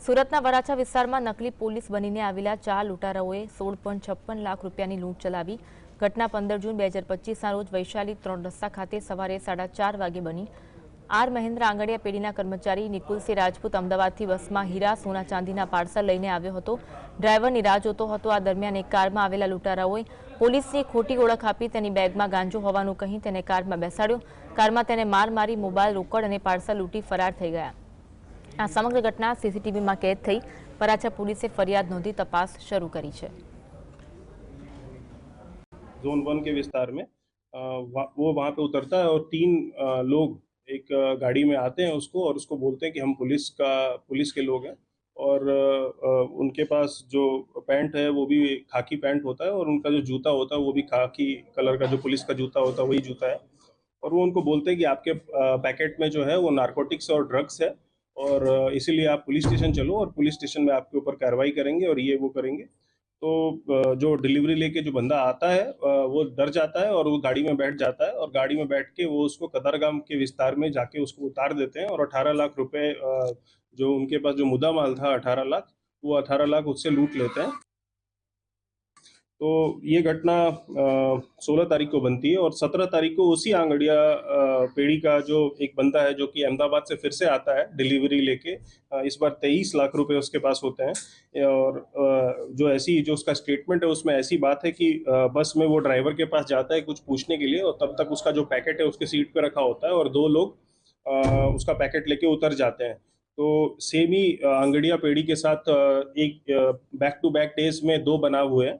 સુરતના વરાછા વિસ્તારમાં નકલી પોલીસ બનીને આવેલા ચાર લૂંટારાઓએ સોળ પોઈન્ટ છપ્પન લાખ રૂપિયાની લૂંટ ચલાવી ઘટના પંદર જૂન બે હજાર પચીસના રોજ વૈશાલી ત્રણ રસ્તા ખાતે સવારે સાડા ચાર વાગે બની આર મહેન્દ્ર આંગડિયા પેઢીના કર્મચારી નિકુલસિંહ રાજપૂત અમદાવાદથી બસમાં હીરા સોના ચાંદીના પાર્સલ લઈને આવ્યો હતો ડ્રાઈવરની રાહ જોતો હતો આ દરમિયાન એક કારમાં આવેલા લૂંટારાઓએ પોલીસની ખોટી ઓળખ આપી તેની બેગમાં ગાંજો હોવાનું કહી તેને કારમાં બેસાડ્યો કારમાં તેને માર મારી મોબાઈલ રોકડ અને પાર્સલ લૂંટી ફરાર થઈ ગયા આ સમગ્ર ઘટના સીસીટીવીમાં કેદ થઈ વરાછા પોલીસે ફરિયાદ નોંધી તપાસ શરૂ કરી છે जोन वन के विस्तार में अ, वहाँ- वो वहाँ पे उतरता है और तीन अ, लोग एक अ, गाड़ी में आते हैं उसको और उसको बोलते हैं कि हम पुलिस का पुलिस के लोग हैं और अ, अ, उनके पास जो पैंट है वो भी खाकी पैंट होता है और उनका जो जूता होता है वो भी खाकी कलर का जो पुलिस का जूता होता है वही जूता है और वो उनको बोलते हैं कि आपके अ, पैकेट में जो है वो नारकोटिक्स और ड्रग्स है और इसीलिए आप पुलिस स्टेशन चलो और पुलिस स्टेशन में आपके ऊपर कार्रवाई करेंगे और ये वो करेंगे। तो जो डिलीवरी लेके जो बंदा आता है वो डर जाता है और वो गाड़ी में बैठ जाता है और गाड़ी में बैठ के वो उसको कदरगाम के विस्तार में जाके उसको उतार देते हैं और 18 लाख रुपए जो उनके पास जो मुद्दा माल था 18 लाख, वो 18 लाख उससे लूट लेते हैं। तो ये घटना सोलह तारीख को बनती है और सत्रह तारीख को उसी आंगड़िया पेड़ी का जो एक बंदा है, जो कि अहमदाबाद से फिर से आता है डिलीवरी लेके इस बार तेईस लाख रुपए उसके पास होते हैं। और जो ऐसी, जो उसका स्टेटमेंट है, उसमें ऐसी बात है कि बस में वो ड्राइवर के पास जाता है कुछ पूछने के लिए और तब तक उसका जो पैकेट है उसके सीट पर रखा होता है और दो लोग उसका पैकेट लेके उतर जाते हैं। तो सेम ही अंगड़िया पेड़ी के साथ एक बैक टू बैक डेज़ में दो बना हुए हैं।